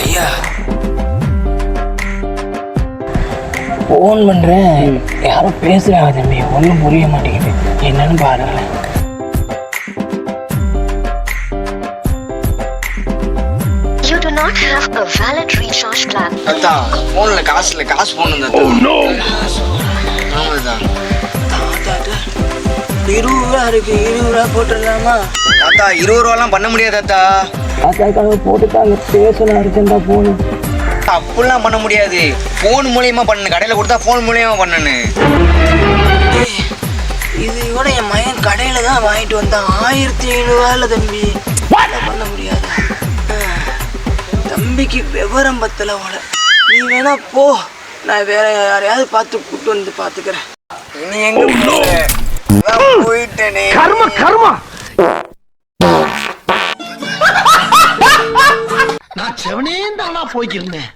ஐயா. ஃபோன் பண்ணுறேன் யாரோ பேசுகிறாங்க தம்பி. ஒன்றும் புரிய மாட்டேங்குது. என்னன்னு பாருங்களேன். You do not have a valid recharge plan. தாத்தா போன்ல காசு இல்ல. காசு தாத்தா ஆமாம் தாத்தா இருபது ரூபா இருக்கு. இருபது ரூபா போட்டுடலாமா? தாத்தா இருபது ரூபாலாம் பண்ண முடியாது தாத்தா. தாத்தாக்காக போட்டுட்டாங்க. பேசணும் அர்ஜென்டா போகணும் அப்படிலாம் பண்ண முடியாது. ஃபோன் மூலியமா பண்ணு. கடையில் கொடுத்தா ஃபோன் மூலியமா பண்ணனு இது கூட என் மகன் கடையில் தான் வாங்கிட்டு வந்தான். ஆயிரத்தி ஐநூறுவால தம்பி. பண்ண முடியாது. தம்பிக்கு விவரம் பத்தல போல நீ வேணா போ. நான் வேற யாரையாவது பார்த்து கூட்டு வந்து பார்த்துக்கிறேன். நீ எங்க போயிட்டேனே. கர்ம கர்மா. நான் போய்க்கிருந்தேன்.